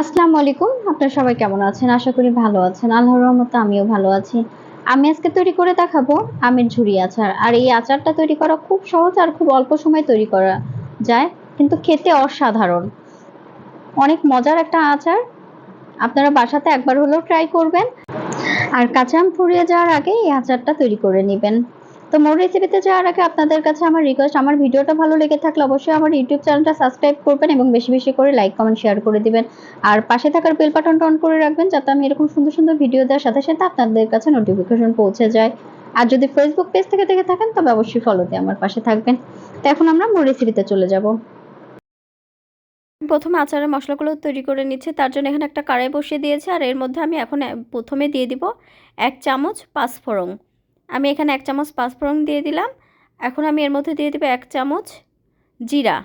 আসসালামু আলাইকুম। আপনারা সবাই কেমন আছেন? আশা করি ভালো আছেন। আল্লাহর রহমতে আমিও ভালো আছি। আমি আজকে তৈরি করে দেখাবো আমের ঝুরি আচার। আর এই আচারটা তৈরি করা খুব সহজ আর খুব অল্প সময় তৈরি করা যায়, কিন্তু খেতে অসাধারণ। অনেক মজার একটা আচার। আপনারা বাসাতে একবার হলেও ট্রাই করবেন। আর কাঁচা আম ফুরিয়ে যাওয়ার আগে এই আচারটা তৈরি করে নেবেন। তো মোর রেসিপিতে যাওয়ার আগে আপনাদের কাছে আমার রিকোয়েস্ট আমার ভিডিওটা ভালো লেগে থাকলে অবশ্যই আমার ইউটিউব চ্যানেলটা সাবস্ক্রাইব করবেন এবং বেশি বেশি করে লাইক কমেন্ট শেয়ার করে দিবেন। আর পাশে থাকার বেল বাটনটা অন করে রাখবেন যাতে আমি এরকম সুন্দর সুন্দর ভিডিও দেওয়ার সাথে সাথে আপনাদের কাছে নোটিফিকেশন পৌঁছে যায়। আর যদি ফেসবুক পেজ থেকে দেখে থাকেন, তবে অবশ্যই ফলো দিয়ে আমার পাশে থাকবেন। তো এখন আমরা মোর রেসিপিতে চলে যাব। প্রথমে আচারের মশলাগুলো তৈরি করে নিচ্ছি। তার জন্য এখানে একটা কড়াই বসিয়ে দিয়েছি। আর এর মধ্যে আমি এখন, প্রথমে দিয়ে দিব এক চামচ পাঁচফোড়ন। আমি এখানে এক চামচ পাঁচফোড়ন দিয়ে দিলাম। এখন আমি এর মধ্যে দিয়ে দেবো এক চামচ জিরা।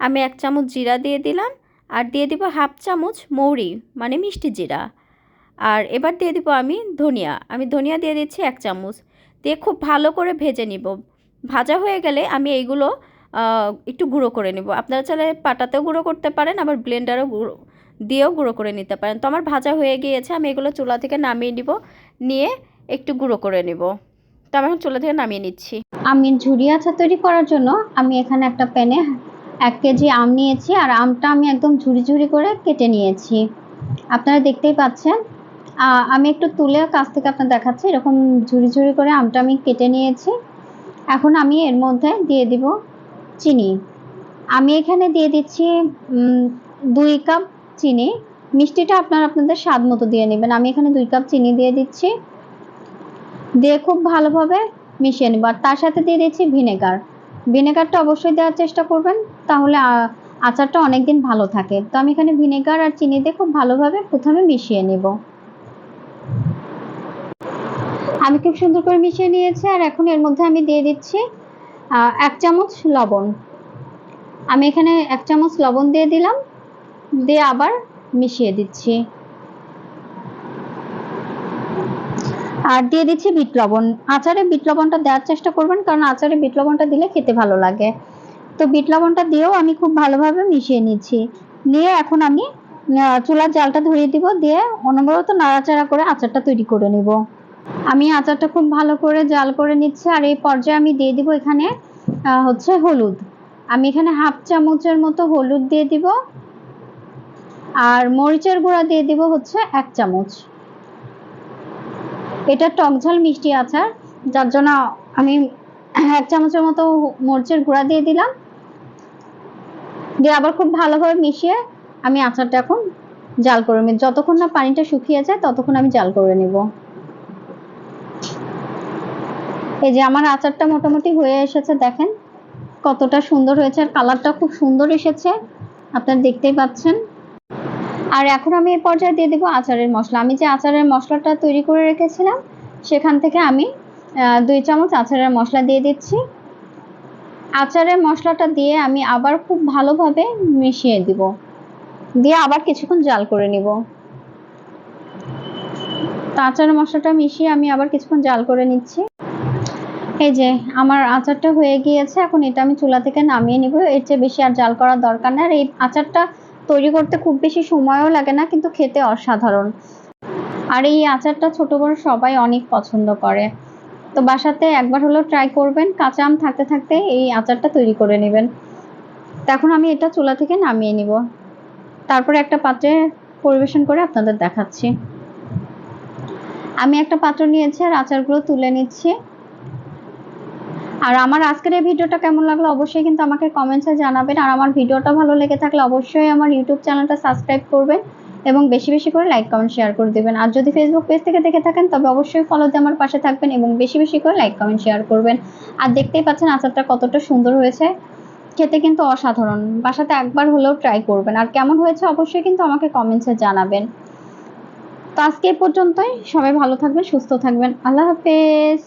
আমি এক চামচ জিরা দিয়ে দিলাম আর দিয়ে দিব হাফ চামচ মৌরি মানে মিষ্টি জিরা। আর এবার দিয়ে দিব আমি ধনিয়া। আমি ধনিয়া দিয়ে দিচ্ছি এক চামচ। দিয়ে খুব ভালো করে ভেজে নিব। ভাজা হয়ে গেলে আমি এইগুলো একটু গুঁড়ো করে নেব। আপনারা চাইলে পাটাতেও গুঁড়ো করতে পারেন, আবার ব্লেন্ডারও গুঁড়ো, দিয়েও গুঁড়ো করে নিতে পারেন। তো আমার ভাজা হয়ে গিয়েছে, আমি এগুলো চুলা থেকে নামিয়ে নিব। নিয়ে একটু গুঁড়ো করে নেব। তো আমি এখন চুলা থেকে নামিয়ে নিচ্ছি। আমি ঝুরি আচার তৈরি করার জন্য আমি এখানে একটা প্যানে এক কেজি আম নিয়েছি আর আমটা আমি একদম ঝুরি ঝুরি করে কেটে নিয়েছি। আপনারা দেখতেই পাচ্ছেন। আমি একটু তুলে কাছ থেকে আপনার দেখাচ্ছি। এরকম ঝুরি ঝুরি করে আমটা আমি কেটে নিয়েছি। এখন আমি এর মধ্যে দিয়ে দিব চিনি। আমি এখানে দিয়ে দিচ্ছি দুই কাপ চিনি। মিষ্টিটা আপনারা আপনাদের স্বাদ মতো দিয়ে নেবেন। আমি এখানে দুই কাপ চিনি দিয়ে দিচ্ছি। দিয়ে খুব ভালোভাবে মিশিয়ে নেব। আর তার সাথে দিয়ে দিচ্ছি ভিনেগার। ভিনেগারটা অবশ্যই দেওয়ার চেষ্টা করবেন, তাহলে আচারটা অনেক দিন ভালো থাকে। তো আমি এখানে ভিনেগার আর চিনি দিয়ে খুব ভালোভাবে প্রথমে মিশিয়ে নেব। আমি খুব সুন্দর করে মিশিয়ে নিয়েছি, আর এখন এর মধ্যে আমি দিয়ে দিচ্ছি এক চামচ লবণ। আমি এখানে এক চামচ লবণ দিয়ে দিলাম, দিয়ে আবার মিশিয়ে দিচ্ছি। আর দিয়ে দিচ্ছি বিট লবণ। আচারে বিট লবণটা দেওয়ার চেষ্টা করবেন, কারণ আচারে বিট লবণটা দিলে খেতে ভালো লাগে। তো বিট লবণটা দিয়েও আমি খুব ভালোভাবে মিশিয়ে নিচ্ছি। নিয়ে এখন আমি চুলার জালটা ধরিয়ে দিব, দিয়ে অনবরত নাড়াচাড়া করে আচারটা তৈরি করে নিব। আমি আচারটা খুব ভালো করে জাল করে নিচ্ছি, আর এই পর্যায়ে আমি দিয়ে দিব এখানে হচ্ছে হলুদ। আমি এখানে হাফ চামচের মতো হলুদ দিয়ে দিব, আর মরিচের গুঁড়া দিয়ে দিব হচ্ছে এক চামচ। এটা টকঝাল মিষ্টি আচার, যার জন্য আমি এক চামচের মতো মরিচের গুঁড়া দিয়ে দিলাম। দিয়ে আবার খুব ভালোভাবে মিশিয়ে আমি আচারটা এখন জাল করে নিই যতক্ষণ না পানিটা শুকিয়ে যায়, ততক্ষণ আমি জাল করে নিব। এই যে আমার আচারটা মোটামুটি হয়ে এসেছে, দেখেন কতটা সুন্দর হয়েছে। আর কালারটা খুব সুন্দর এসেছে। আপনারা দেখতেই পাচ্ছেন। আর এখন আমি এই পর্যায়ে দিয়ে দেবো আচারের মশলা। আমি যে আচারের মশলাটা তৈরি করে রেখেছিলাম, সেখান থেকে আমি দুই চামচ আচারের মশলা দিয়ে দিচ্ছি। আচারের মশলাটা দিয়ে আমি আবার খুব ভালোভাবে মিশিয়ে দিব। দিয়ে আবার কিছুক্ষণ জাল করে নিব। তো আচারের মশলাটা মিশিয়ে আমি আবার কিছুক্ষণ জাল করে নিচ্ছি। এই যে, আমার আচারটা হয়ে গিয়েছে। এখন এটা আমি চুলা থেকে নামিয়ে নিব। এর চেয়ে বেশি আর জাল করার দরকার নেই। আর এই আচারটা তৈরি করতে খুব বেশি সময়ও লাগে না, কিন্তু খেতে অসাধারণ। আর এই আচারটা ছোট বড় সবাই অনেক পছন্দ করে। তো বাসাতে একবার হলেও ট্রাই করবেন, কাঁচা আম থাকতে থাকতে এই আচারটা তৈরি করে নেবেন। তখন আমি এটা চুলা থেকে নামিয়ে নিব। তারপরে একটা পাত্রে পরিবেশন করে আপনাদের দেখাচ্ছি। আমি একটা পাত্র নিয়েছি আর আচারগুলো তুলে নিচ্ছি। আর আমার আজকের এই ভিডিওটা কেমন লাগল অবশ্যই কিন্তু আমাকে কমেন্টসে জানাবেন। আর আমার ভিডিওটা ভালো লেগে থাকলে অবশ্যই আমার ইউটিউব চ্যানেলটা সাবস্ক্রাইব করবেন এবং বেশি বেশি করে লাইক কমেন্ট শেয়ার করে দেবেন। আর যদি ফেসবুক পেজ থেকে দেখে থাকেন, তবে অবশ্যই ফলো দিয়ে আমার পাশে থাকবেন এবং বেশি বেশি করে লাইক কমেন্ট শেয়ার করবেন। আর দেখতেই পাচ্ছেন আচারটা কতটা সুন্দর হয়েছে। খেতে কিন্তু অসাধারণ। বাসাতে একবার হলেও ট্রাই করবেন। আর কেমন হয়েছে অবশ্যই কিন্তু আমাকে কমেন্টসে জানাবেন। তো আজকে পর্যন্তই। সবাই ভালো থাকবেন, সুস্থ থাকবেন। আল্লাহ হাফেজ।